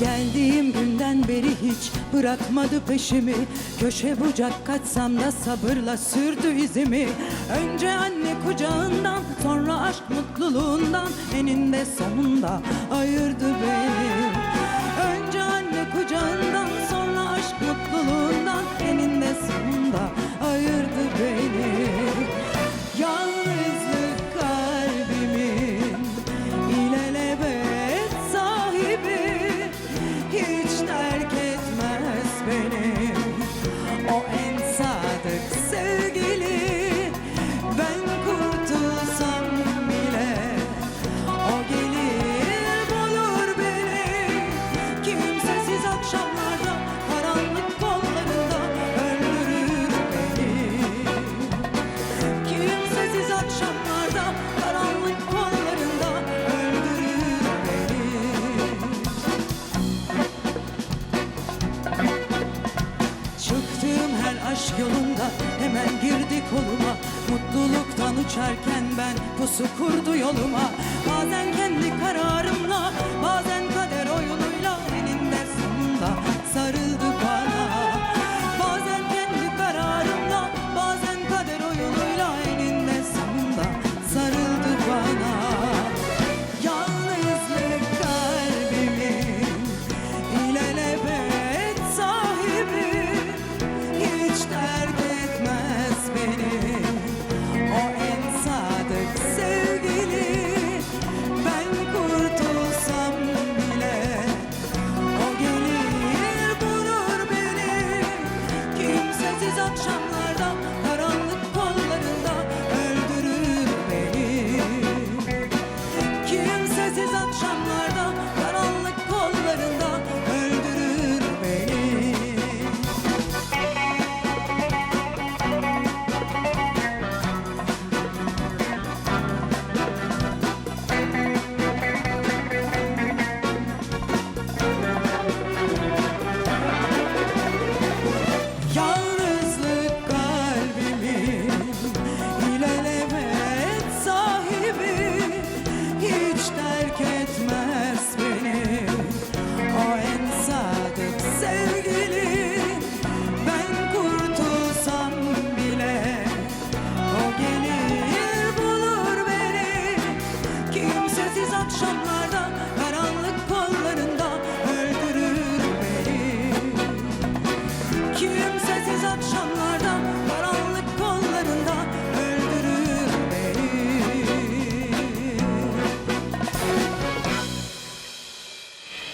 Geldiğim günden beri hiç bırakmadı peşimi. Köşe bucak kaçsam da sabırla sürdü izimi. Önce anne kucağından sonra aşk mutluluğundan. Eninde sonunda ayırdı beni aşk yolunda hemen girdi koluma. Mutluluktan uçarken ben pusu kurdu yoluma. Bazen kendi kararımla bazen kader oyunuyla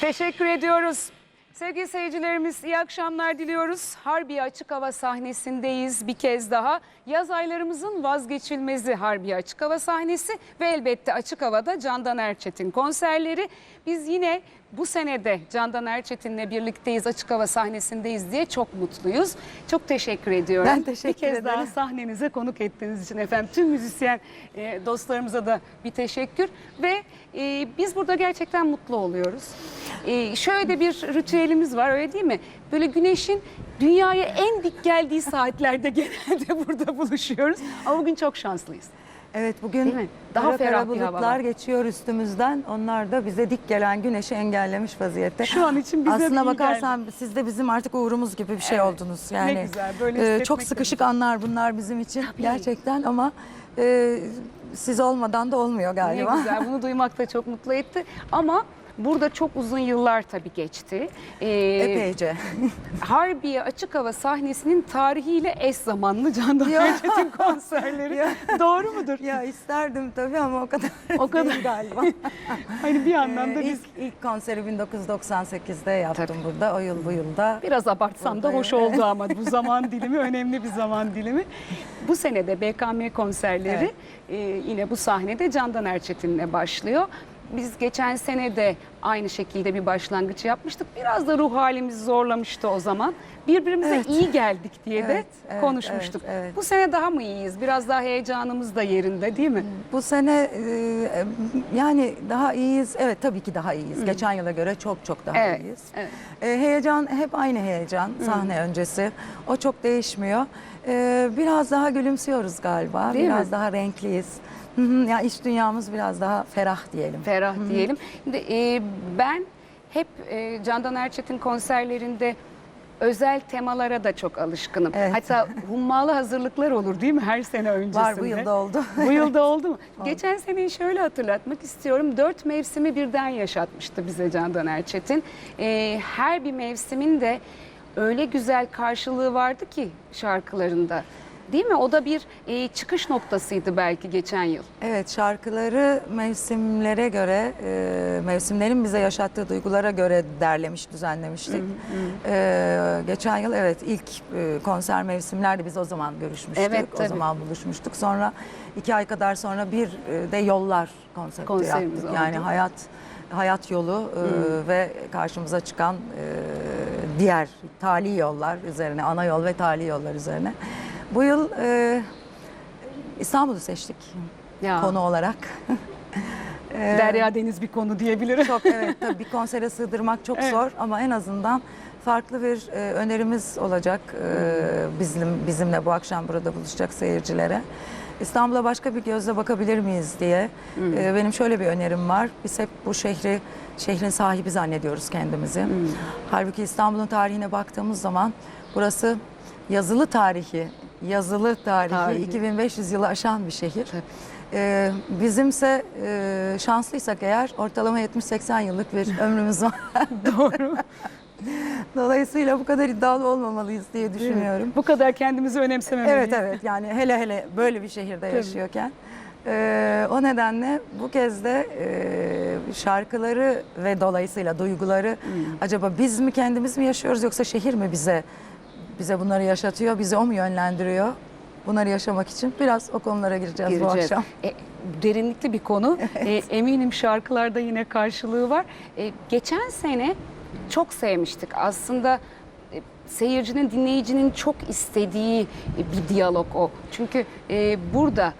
Teşekkür ediyoruz. Sevgili seyircilerimiz iyi akşamlar diliyoruz. Harbiye Açık Hava sahnesindeyiz bir kez daha. Yaz aylarımızın vazgeçilmezi Harbiye Açık Hava sahnesi ve elbette Açık Hava'da Candan Erçetin konserleri. Biz yine bu senede Candan Erçetin'le birlikteyiz Açık Hava sahnesindeyiz diye çok mutluyuz. Çok teşekkür ediyorum. Ben teşekkür Bir kez daha ederim. sahnenize konuk ettiğiniz için efendim tüm müzisyen e, dostlarımıza da bir teşekkür ve e, biz burada gerçekten mutlu oluyoruz. E, şöyle de bir ritüelimiz var öyle değil mi? Böyle güneşin dünyaya en dik geldiği saatlerde genelde burada buluşuyoruz. Ama bugün çok şanslıyız. Evet bugün Değil mi? Daha ferah kara bir hava bulutlar geçiyor üstümüzden. Onlar da bize dik gelen güneşi engellemiş vaziyette. Şu an için bize Aslına bakarsan siz de bizim artık uğrumuz gibi bir şey Evet. oldunuz. Ne Yani güzel, böyle e, çok sıkışık güzel. anlar bunlar bizim için gerçekten ama e, siz olmadan da olmuyor galiba. Ne güzel bunu duymak da çok mutlu etti. Ama burada çok uzun yıllar tabii geçti. E, Epeyce. Harbiye Açık Hava sahnesinin tarihiyle eş zamanlı Candan. Erçetin konserleri. Ya. Doğru mudur? ya isterdim tabii ama o kadar O kadar. değil galiba. Hani bir yandan da Ee, biz ilk, ilk konseri 1998'de yaptım burada. O yıl bu yılda. biraz abartsam da hoş oldu ama bu zaman dilimi önemli bir zaman dilimi. Bu sene de BKM konserleri e, yine bu sahnede Candan Erçetin'le başlıyor. Biz geçen sene de aynı şekilde bir başlangıç yapmıştık. Biraz da ruh halimizi zorlamıştı o zaman. Birbirimize Evet. iyi geldik diye de Evet, evet, konuşmuştuk. evet, evet. Bu sene daha mı iyiyiz? Biraz daha heyecanımız da yerinde değil mi? Bu sene e, yani daha iyiyiz. Evet tabii ki daha iyiyiz. Geçen yıla göre çok çok daha Evet, iyiyiz. evet. E, heyecan hep aynı heyecan sahne öncesi. O çok değişmiyor. E, biraz daha gülümsüyoruz galiba. Değil mi? biraz daha renkliyiz. Hı hı, ya iç dünyamız biraz daha ferah diyelim. ferah diyelim. Şimdi, e, ben hep e, Candan Erçetin konserlerinde özel temalara da çok alışkınım. Evet. Hatta hummalı hazırlıklar olur değil mi her sene öncesinde? Var bu yılda oldu. Bu yılda oldu mu? Geçen seneyi şöyle hatırlatmak istiyorum. Dört mevsimi birden yaşatmıştı bize Candan Erçetin. Ee, her bir mevsimin de öyle güzel karşılığı vardı ki şarkılarında. Değil mi? O da bir e, çıkış noktasıydı belki geçen yıl. Evet şarkıları mevsimlere göre, e, mevsimlerin bize yaşattığı duygulara göre derlemiş, düzenlemiştik. E, geçen yıl evet ilk e, konser mevsimlerde biz o zaman görüşmüştük. Evet, o zaman buluşmuştuk. Sonra iki ay kadar sonra bir e, de yollar konsepti Konserimiz yaptık. Yani oldu. hayat hayat yolu e, ve karşımıza çıkan e, diğer tali yollar üzerine, ana yol ve tali yollar üzerine. Bu yıl e, İstanbul'u seçtik Ya. konu olarak. Derya Deniz bir konu diyebilirim. Çok evet tabii bir konsere sığdırmak çok Evet. zor ama en azından farklı bir e, önerimiz olacak e, bizim bizimle bu akşam burada buluşacak seyircilere. İstanbul'a başka bir gözle bakabilir miyiz diye. E, benim şöyle bir önerim var. Biz hep bu şehri şehrin sahibi zannediyoruz kendimizi. Halbuki İstanbul'un tarihine baktığımız zaman burası yazılı tarihi, yazılı tarihi, Tarihi. 2500 yılı aşan bir şehir. Tabii. Ee, bizimse e, şanslıysak eğer ortalama 70-80 yıllık bir ömrümüz var. Doğru. Dolayısıyla bu kadar iddialı olmamalıyız diye düşünüyorum. Bu kadar kendimizi önemsememeliyiz. Evet evet yani hele hele böyle bir şehirde yaşıyorken. Ee, o nedenle bu kez de e, şarkıları ve dolayısıyla duyguları acaba biz mi kendimiz mi yaşıyoruz yoksa şehir mi bize bize bunları yaşatıyor, bizi o mu yönlendiriyor? Bunları yaşamak için biraz o konulara gireceğiz, bu gireceğiz. akşam. E, derinlikli bir konu. E, eminim şarkılarda yine karşılığı var. E, geçen sene çok sevmiştik. Aslında e, seyircinin, dinleyicinin çok istediği e, bir diyalog o. Çünkü e, burada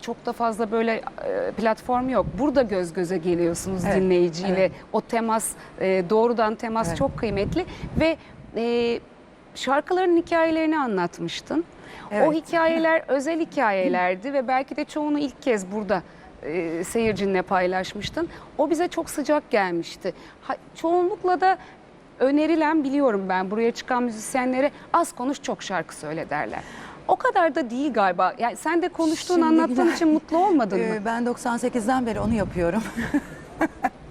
çok da fazla böyle e, platform yok. Burada göz göze geliyorsunuz Evet, dinleyiciyle. evet. O temas, e, doğrudan temas Evet. çok kıymetli ve e, şarkıların hikayelerini anlatmıştın. O Evet. hikayeler özel hikayelerdi ve belki de çoğunu ilk kez burada e, seyircinle paylaşmıştın. O bize çok sıcak gelmişti. Ha, çoğunlukla da önerilen biliyorum ben buraya çıkan müzisyenlere az konuş çok şarkı söyle derler. O kadar da değil galiba. Yani sen de konuştuğun, Şimdi anlattığın güzel. için mutlu olmadın mı? Ee, ben 98'den beri onu yapıyorum.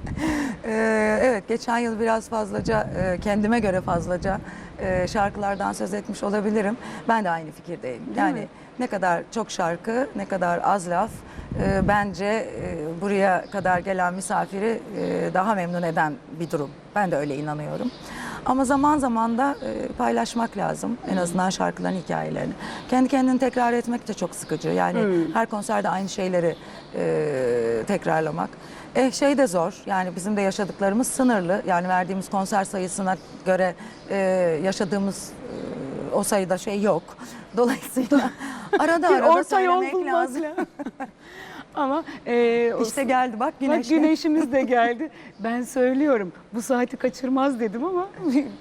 Ee, evet geçen yıl biraz fazlaca e, kendime göre fazlaca e, şarkılardan söz etmiş olabilirim. Ben de aynı fikirdeyim. yani mi? ne kadar çok şarkı, ne kadar az laf e, bence e, buraya kadar gelen misafiri e, daha memnun eden bir durum. Ben de öyle inanıyorum. Ama zaman zaman da e, paylaşmak lazım. En azından şarkıların hikayelerini. Kendi kendini tekrar etmek de çok sıkıcı. Yani her konserde aynı şeyleri e, tekrarlamak. Eh şey de zor. Yani bizim de yaşadıklarımız sınırlı. Yani verdiğimiz konser sayısına göre e, yaşadığımız e, o sayıda şey yok. Dolayısıyla arada Bir arada orta yol söylemek bulmak lazım. lazım. Ama e, o İşte geldi bak güneş. Bak güneşimiz de geldi. Ben söylüyorum bu saati kaçırmaz dedim ama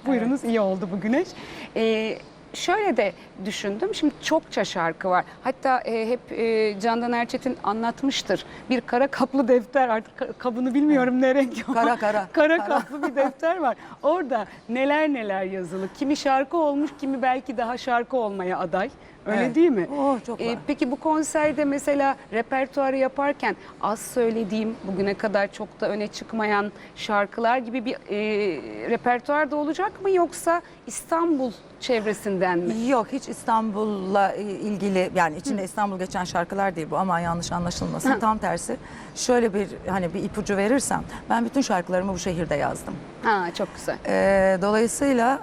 buyurunuz iyi oldu bu güneş. Ee, şöyle de düşündüm. Şimdi çokça şarkı var. Hatta e, hep e, Candan Erçetin anlatmıştır. Bir kara kaplı defter artık ka- kabını bilmiyorum ne renk ama Kara, kara. kara kaplı bir defter var. Orada neler neler yazılı. Kimi şarkı olmuş, kimi belki daha şarkı olmaya aday. Öyle Evet. değil mi? Oh, çok Ee, var. Peki bu konserde mesela repertuarı yaparken az söylediğim, bugüne kadar çok da öne çıkmayan şarkılar gibi bir e, repertuar da olacak mı yoksa İstanbul çevresinden mi? Yok hiç İstanbul'la ilgili yani içinde İstanbul geçen şarkılar değil bu ama yanlış anlaşılmasın. Tam tersi şöyle bir hani bir ipucu verirsem ben bütün şarkılarımı bu şehirde yazdım. Ha çok güzel. Ee, dolayısıyla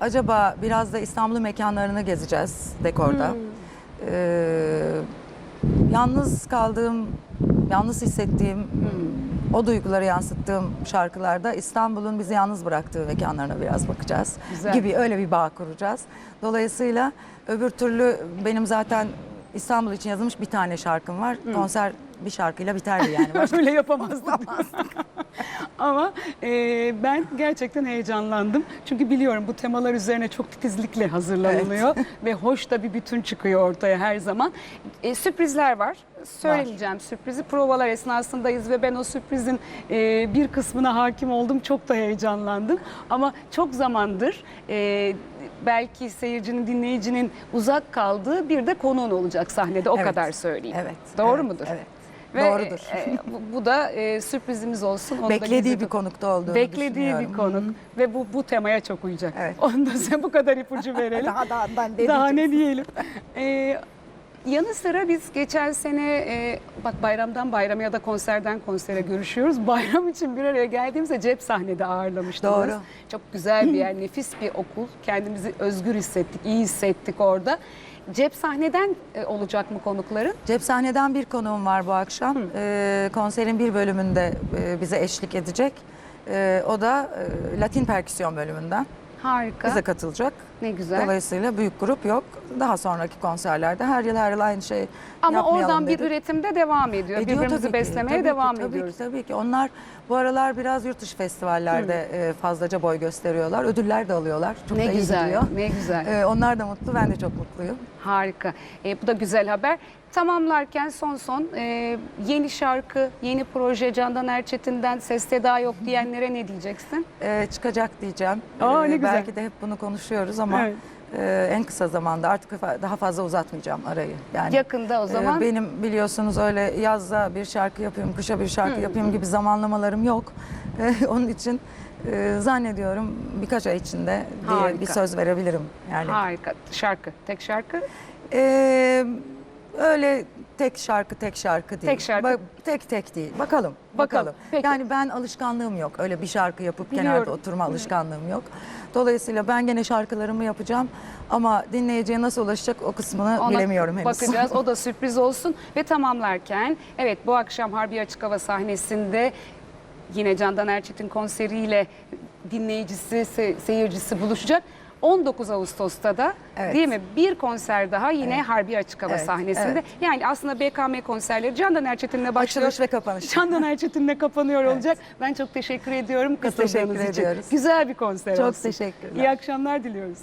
acaba biraz da İstanbul'un mekanlarını gezeceğiz dekorda. Ee, yalnız kaldığım, yalnız hissettiğim, o duyguları yansıttığım şarkılarda İstanbul'un bizi yalnız bıraktığı mekanlarına biraz bakacağız. Güzel. Gibi öyle bir bağ kuracağız. Dolayısıyla öbür türlü benim zaten İstanbul için yazılmış bir tane şarkım var. Konser bir şarkıyla biterdi yani. Başka Öyle yapamazdık. Ama Ee, ben gerçekten heyecanlandım. Çünkü biliyorum bu temalar üzerine çok titizlikle hazırlanılıyor ve hoş da bir bütün çıkıyor ortaya her zaman. Ee, sürprizler var. Söylemeyeceğim sürprizi. Provalar esnasındayız ve ben o sürprizin e, bir kısmına hakim oldum. Çok da heyecanlandım. Ama çok zamandır e, belki seyircinin, dinleyicinin uzak kaldığı bir de konuğun olacak sahnede. O Evet. kadar söyleyeyim. Evet. Doğru evet, mudur? Evet. Ve, Doğrudur. e, bu, bu da e, sürprizimiz olsun. Onu da Beklediği bir konukta olduğunu Beklediği düşünüyorum. bir konuk ve bu bu temaya çok uyacak. Evet. Onu da size bu kadar ipucu verelim. Daha daha daha ne Daha ne diyelim. Ee, yanı sıra biz geçen sene e, bak bayramdan bayrama ya da konserden konsere görüşüyoruz. Bayram için bir araya geldiğimizde cep sahnede ağırlamıştınız. Doğru. Çok güzel bir yer, nefis bir okul. Kendimizi özgür hissettik, iyi hissettik orada. Cep sahneden e, olacak mı konukların? Cep sahneden bir konuğum var bu akşam. Ee, konserin bir bölümünde e, bize eşlik edecek. O da e, Latin perküsyon bölümünden Harika. bize katılacak. ne güzel. Dolayısıyla büyük grup yok. Daha sonraki konserlerde her yıl her yıl aynı şey Ama oradan bir dedik. üretim de devam ediyor. Ediyor Birbirimizi tabii ki, beslemeye tabii devam ki, tabii ediyoruz. Ki, tabii ki. Onlar bu aralar biraz yurt dışı festivallerde e, fazlaca boy gösteriyorlar. Ödüller de alıyorlar. Çok ne da iyi güzel, gidiyor. ne güzel. E, onlar da mutlu, ben de çok mutluyum. Harika. E, bu da güzel haber. Tamamlarken son son e, yeni şarkı, yeni proje Candan Erçetin'den Ses Seda Yok diyenlere ne diyeceksin? E, çıkacak diyeceğim. Aa, ne E, güzel. Belki de hep bunu konuşuyoruz ama Evet. e, en kısa zamanda artık daha fazla uzatmayacağım arayı. Yani Yakında o e, zaman. benim biliyorsunuz öyle yazda bir şarkı yapayım, kışa bir şarkı yapayım gibi zamanlamalarım yok. E, onun için e, zannediyorum birkaç ay içinde diye Harika. bir söz verebilirim. Yani Harika. Şarkı, tek şarkı. Ee, öyle tek şarkı tek şarkı değil. Tek şarkı. Ba- tek tek değil. Bakalım. Bakalım. Bakalım. Peki. Yani ben alışkanlığım yok. Öyle bir şarkı yapıp Biliyorum. kenarda oturma alışkanlığım yok. Dolayısıyla ben gene şarkılarımı yapacağım ama dinleyiciye nasıl ulaşacak o kısmını Ona bilemiyorum henüz. Bakacağız. O da sürpriz olsun. Ve tamamlarken evet bu akşam Harbi Açık Hava sahnesinde yine Candan Erçetin konseriyle dinleyicisi, se- seyircisi buluşacak. 19 Ağustos'ta da Evet. değil mi? Bir konser daha yine Harbi Açık Hava Evet, sahnesinde. evet. Yani aslında BKM konserleri Candan Erçetin'le başlıyor. Açılış ve kapanış. Candan Erçetin'le kapanıyor olacak. Ben çok teşekkür ediyorum katıldığınız teşekkür için. ediyoruz. Güzel bir konser Çok olsun. teşekkürler. İyi akşamlar diliyoruz.